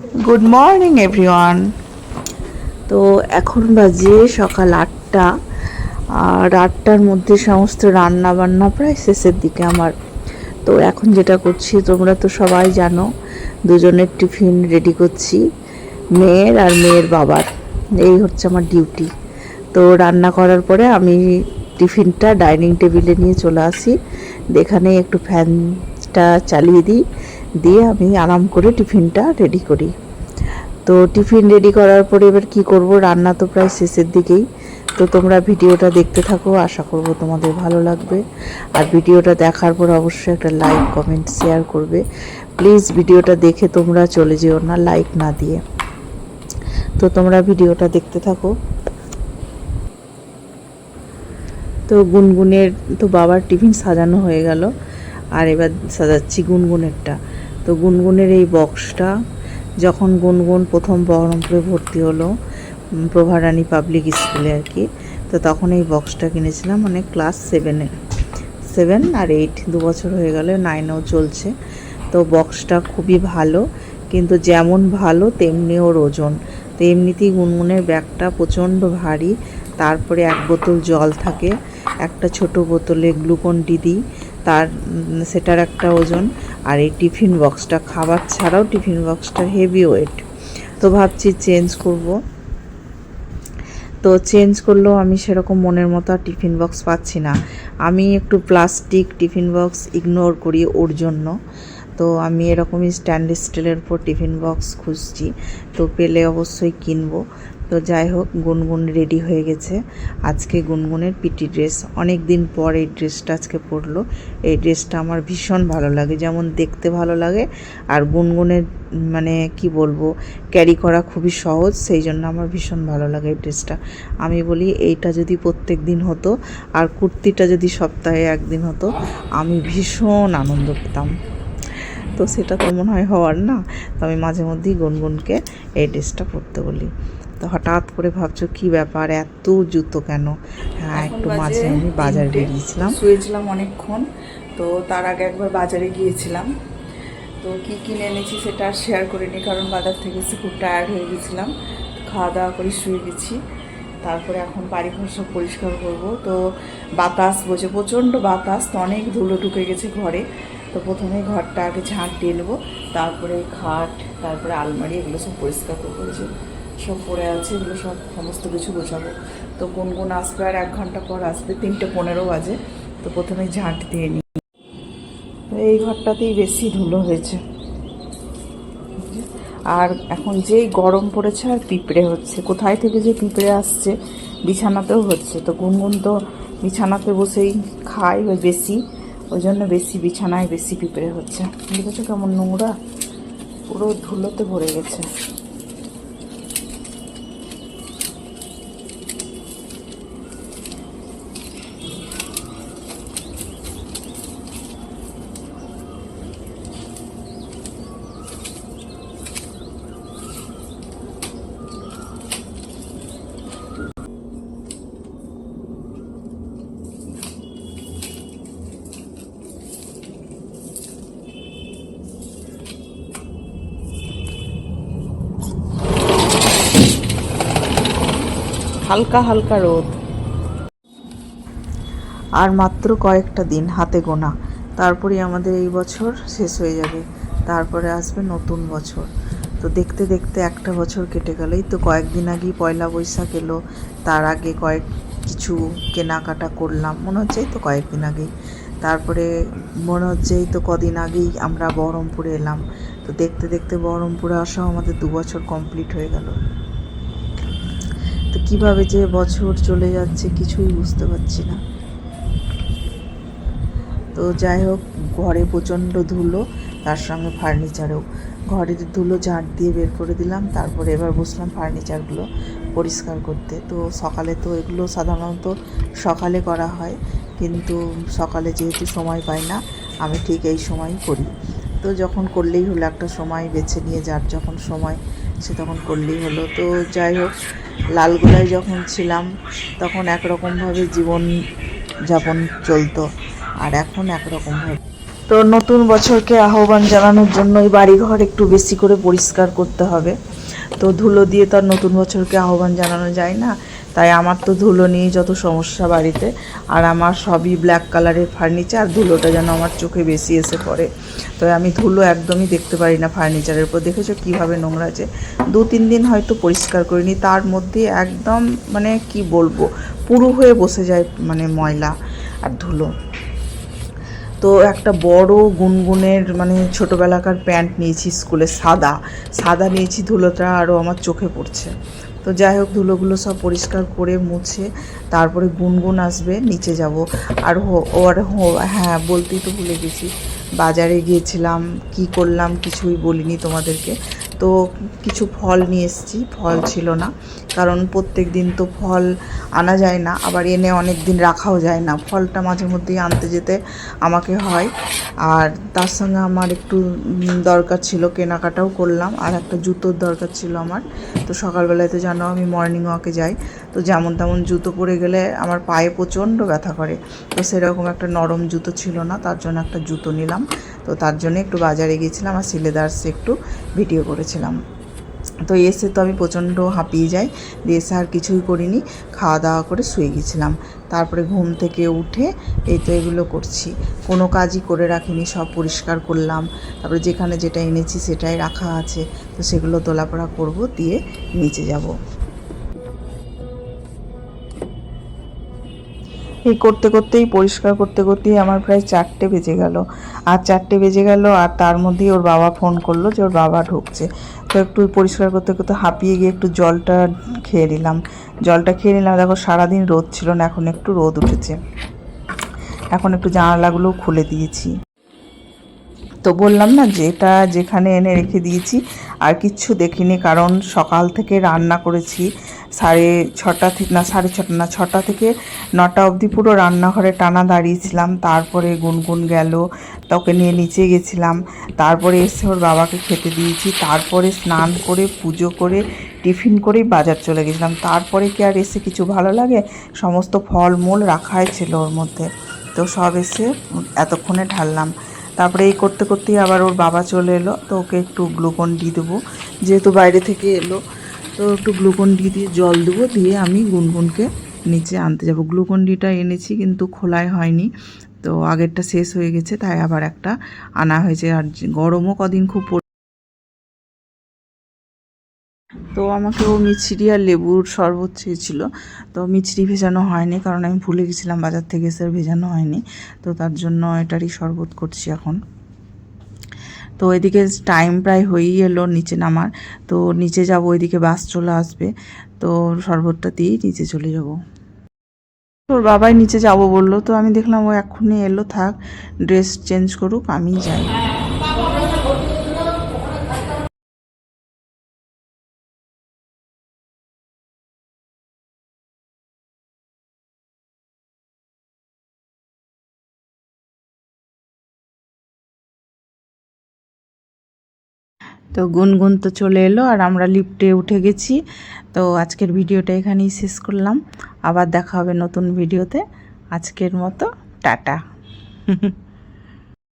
Good morning everyone তো এখন বাজে সকাল আটটা। আর আটটার মধ্যে সমস্ত রান্না বান্না প্রায় শেষের দিকে আমার। তো এখন যেটা করছি, তোমরা তো সবাই জানো, দুজনের টিফিন রেডি করছি, মেয়ের আর মেয়ের বাবার। এই হচ্ছে আমার ডিউটি। তো রান্না করার পরে আমি টিফিনটা ডাইনিং টেবিলে নিয়ে চলে আসি। এখানে একটু ফ্যানটা চালিয়ে দিই। দিয়ে আমি আরাম করে টিফিনটা রেডি করি। তো টিফিন রেডি করার পরে এবার কি করব? রান্না তো প্রায় শেষের দিকেই। তো তোমরা ভিডিওটা দেখতে থাকো, আশা করব তোমাদের ভালো লাগবে। আর ভিডিওটা দেখার পর অবশ্যই একটা লাইক কমেন্ট শেয়ার করবে। প্লিজ ভিডিওটা দেখে তোমরা চলে যেও না লাইক না দিয়ে। তো তোমরা ভিডিওটা দেখতে থাকো। তো গুনগুনের, তো বাবার টিফিন সাজানো হয়ে গেল। আর এবার সাজাচ্ছি গুনগুনেরটা। তো গুনগুনের এই বক্সটা, যখন গুনগুন প্রথম বহরমপুরে ভর্তি হলো প্রভারানী পাবলিক স্কুলে আর কি, তো তখন এই বক্সটা কিনেছিলাম মানে ক্লাস সেভেনে সেভেন আর এইট, দু বছর হয়ে গেল, নাইনেও চলছে। তো বক্সটা খুবই ভালো, কিন্তু যেমন ভালো তেমনি ওর ওজন। তো এমনিতেই গুনগুনের ব্যাগটা প্রচণ্ড ভারী, তারপরে এক বোতল জল থাকে, একটা ছোট বোতলে গ্লুকন ডি দিই, তার সেটার একটা ওজন। আর এই টিফিন বক্সটা খাবার ছাড়াও টিফিন বক্সটা হেভি ওয়েট তো ভাবছি চেঞ্জ করব। তো চেঞ্জ করলেও আমি সেরকম মনের মতো আর টিফিন বক্স পাচ্ছি না। আমি একটু প্লাস্টিক টিফিন বক্স ইগনোর করি ওর জন্য। তো আমি এরকমই স্ট্যান্ডার্ড স্টিলের উপর টিফিন বক্স খুঁজছি। তো পেলে অবশ্যই কিনবো। তো যাই হোক, গুনগুন রেডি হয়ে গেছে। আজকে গুনগুনের পিটি ড্রেস অনেক দিন পর এই ড্রেসটা আজকে পরলো। এই ড্রেসটা আমার ভীষণ ভালো লাগে, যেমন দেখতে ভালো লাগে। আর গুনগুনের মানে কি বলব ক্যারি করা খুবই সহজ, সেই জন্য আমার ভীষণ ভালো লাগে এই ড্রেসটা আমি বলি, এইটা যদি প্রত্যেক দিন হতো, আর কুর্তিটা যদি সপ্তাহে একদিন হতো, আমি ভীষণ আনন্দ পেতাম। তো সেটা তো মনে হয় হওয়ার না, তো আমি মাঝে মধ্যেই গুনগুনকে এই ড্রেসটা পরতে বলি। হঠাৎ করে ভাবছ কি ব্যাপার এত জুতো কেন? হ্যাঁ একটু মাঝে আমি বাজার বেরিয়েছিলাম। শুয়েছিলাম অনেকক্ষণ তো তার আগে একবার বাজারে গিয়েছিলাম। তো কি কিনে এনেছি সেটা আর শেয়ার করিনি কারণ বাজার থেকে এসে খুব টায়ার্ড হয়ে গেছিলাম। খাওয়া দাওয়া করে শুয়ে গেছি। তারপরে এখন বাড়ি ঘর সব পরিষ্কার করব। তো বাতাস বোঝে প্রচণ্ড বাতাস তো অনেক ধুলো ঢুকে গেছে ঘরে। তো প্রথমে ঘরটা আগে ঝাঁট দিয়ে নেব তারপরে খাট তারপরে আলমারি এগুলো সব পরিষ্কার করব। সব পড়ে আছে, এগুলো সব সমস্ত কিছু গোছাবো। তো কোন কোন আসবে আর এক ঘণ্টা পর আসবে, তিনটে পনেরো বাজে। তো প্রথমে ঝাঁট দিয়ে নিই। এই ঘরটাতেই বেশি ধুলো হয়েছে। আর এখন যেই গরম পড়েছে আর পিঁপড়ে হচ্ছে, কোথায় থেকে যে পিঁপড়ে আসছে, বিছানাতেও হচ্ছে। তো গুনগুন তো বিছানাতে বসেই খায় ওই বেশি, ওই জন্য বেশি বিছানায় বেশি পিঁপড়ে হচ্ছে। দেখেছ কেমন নোংরা? পুরো ধুলোতে ভরে গেছে। হালকা হালকা রোদ। আর মাত্র কয়েকটা দিন হাতে গোনা। তারপরে আমাদের এই বছর শেষ হয়ে যাবে। তারপরে আসবে নতুন বছর। তো দেখতে দেখতে একটা বছর কেটে গেলেই তো কয়েকদিন আগেই পয়লা বৈশাখ এলো। তার আগে কয়েক কিছু কেনাকাটা করলাম। মনে হচ্ছে এই তো কয়েকদিন আগেই। তারপরে মনে হচ্ছে এই তো কদিন আগেই আমরা বহরমপুরে এলাম। তো দেখতে দেখতে বহরমপুরে আসাও আমাদের দু বছর কমপ্লিট হয়ে গেল। কীভাবে যে বছর চলে যাচ্ছে কিছুই বুঝতে পারছি না। তো যাই হোক, ঘরে প্রচণ্ড ধুলো, তার সঙ্গে ফার্নিচারেও ঘরের ধুলো ঝাঁট দিয়ে বের করে দিলাম, তারপরে এবার বসলাম ফার্নিচারগুলো পরিষ্কার করতে। তো সকালে তো এগুলো সাধারণত সকালে করা হয়, কিন্তু সকালে যেহেতু সময় পাই না, আমি ঠিক এই সময়ই করি। তো যখন করলেই হলো একটা সময় বেছে নিয়ে, যার যখন সময় সে তখন করলেই হলো। তো যাই হোক, লালগোলায় যখন ছিলাম, তখন একরকমভাবে জীবন যাপন চলতো, আর এখন একরকমভাবে। তো নতুন বছরকে আহ্বান জানানোর জন্য এই বাড়িঘর একটু বেশি করে পরিষ্কার করতে হবে। তো ধুলো দিয়ে তো আর নতুন বছরকে আহ্বান জানানো যায় না। তাই আমার তো ধুলো নিয়ে যত সমস্যা বাড়িতে, আর আমার সবই ব্ল্যাক কালারের ফার্নিচার ধুলোটা যেন আমার চোখে বেশি এসে পড়ে। তো আমি ধুলো একদমই দেখতে পারি না ফার্নিচারের উপর। দেখেছ কীভাবে নোংরা আছে? দু তিন দিন হয়তো পরিষ্কার করিনি, তার মধ্যে একদম মানে কি বলব, পুরো হয়ে বসে যায় মানে ময়লা আর ধুলো। তো একটা বড় গুনগুনের মানে ছোটোবেলাকার প্যান্ট নিয়েছি স্কুলে, সাদা সাদা নিয়েছি ধুলোটা আরও আমার চোখে পড়ছে। তো যাই হোক, ধুলোগুলো সব পরিষ্কার করে মুছে তারপরে গুনগুন আসবে, নিচে যাব। আর ওর হ্যাঁ বলতেই তো ভুলে গেছি। বাজারে গিয়েছিলাম, কি করলাম কিছুই বলিনি তোমাদেরকে। তো কিছু ফল নিয়ে এসেছি, ফল ছিল না। কারণ প্রত্যেক দিন তো ফল আনা যায় না, আবার এনে অনেক দিন রাখাও যায় না। ফলটা মাঝে মধ্যেই আনতে যেতে আমাকে হয়। আর তার সঙ্গে আমার একটু দরকার ছিল, কেনাকাটাও করলাম। আর একটা জুতোর দরকার ছিল আমার। তো সকালবেলায় তো জানো আমি মর্নিং ওয়াকে যাই। তো যেমন তেমন জুতো পরে গেলে আমার পায়ে প্রচণ্ড ব্যথা করে। তো সেরকম একটা নরম জুতো ছিল না, তার জন্য একটা জুতো নিলাম। তো তার জন্য একটু বাজারে গিয়েছিলাম আর সিলেদার্সে একটু ভিডিও করেছিলাম। তো এসে তো আমি প্রচণ্ড হাঁপিয়ে যাই, দিয়ে এসে আর কিছুই করিনি, খাওয়া দাওয়া করে শুয়ে গেছিলাম তারপরে ঘুম থেকে উঠে এই তো এগুলো করছি। কোনো কাজই করে রাখিনি, সব পরিষ্কার করলাম। তারপরে যেখানে যেটা এনেছি সেটাই রাখা আছে, তো সেগুলো তোলাপড়া করব, দিয়ে নিচে যাব। এই করতে করতেই, পরিষ্কার করতে করতেই আমার প্রায় চারটে বেজে গেল। আর চারটে বেজে গেল আর তার মধ্যেই ওর বাবা ফোন করল যে ওর বাবা ঢুকছে। তো একটু পরিষ্কার করতে করতে হাঁপিয়ে গিয়ে একটু জলটা খেয়ে নিলাম। জলটা খেয়ে নিলাম। দেখো সারাদিন রোদ ছিল না, এখন একটু রোদ উঠেছে। এখন একটু জানালাগুলো খুলে দিয়েছি। তো বললাম না যে এটা যেখানে এনে রেখে দিয়েছি, আর কিচ্ছু দেখিনি কারণ সকাল থেকে রান্না করেছি। সাড়ে ছটা থেকে না, সাড়ে ছটা, না, ছটা থেকে নটা অবধি পুরো রান্নাঘরে টানা দাঁড়িয়েছিলাম। তারপরে গুনগুন গেল তোকে নিয়ে নিচে গেছিলাম। তারপরে এসে ওর বাবাকে খেতে দিয়েছি। তারপরে স্নান করে, পুজো করে, টিফিন করেই বাজার চলে গেছিলাম। তারপরে কি আর এসে কিছু ভালো লাগে? সমস্ত ফলমূল রাখাই ছিল ওর মধ্যে। তো সব এসে এতক্ষণে ঢাললাম। তারপরে এই করতে করতেই আবার ওর বাবা চলে এলো। তো ওকে একটু গ্লুকন ডি দেবো। যেহেতু বাইরে থেকে এলো তো একটু গ্লুকন ডি দিয়ে জল দেবো, দিয়ে আমি গুনগুনকে নিচে আনতে যাব। গ্লুকন ডিটা এনেছি, কিন্তু খোলাই হয়নি। তো আগেরটা শেষ হয়ে গেছে, তাই আবার একটা আনা হয়েছে। আর গরমও কদিন খুব তো আমাকে ও মিছরি আর লেবুর শরবত চেয়েছিল। তো মিছরি ভেজানো হয়নি, কারণ আমি ভুলে গেছিলাম বাজার থেকে এসে ভেজানো হয়নি। তো তার জন্য এটারই শরবত করছি এখন। তো এদিকে টাইম প্রায় হয়েই এলো নিচে নামার। তো নিচে যাব, ওইদিকে বাস চলে আসবে। তো শরবতটা দিয়েই নিচে চলে যাব। তোর বাবাই নিচে যাব বলল, তো আমি দেখলাম ও এক্ষুনি এলো থাক ড্রেস চেঞ্জ করুক আমি যাই। তো গুনগুন তো চলে এলো, আর আমরা লিফটে উঠে গেছি। তো আজকের ভিডিওটা এখানেই শেষ করলাম। আবার দেখা হবে নতুন ভিডিওতে। আজকের মতো, টাটা।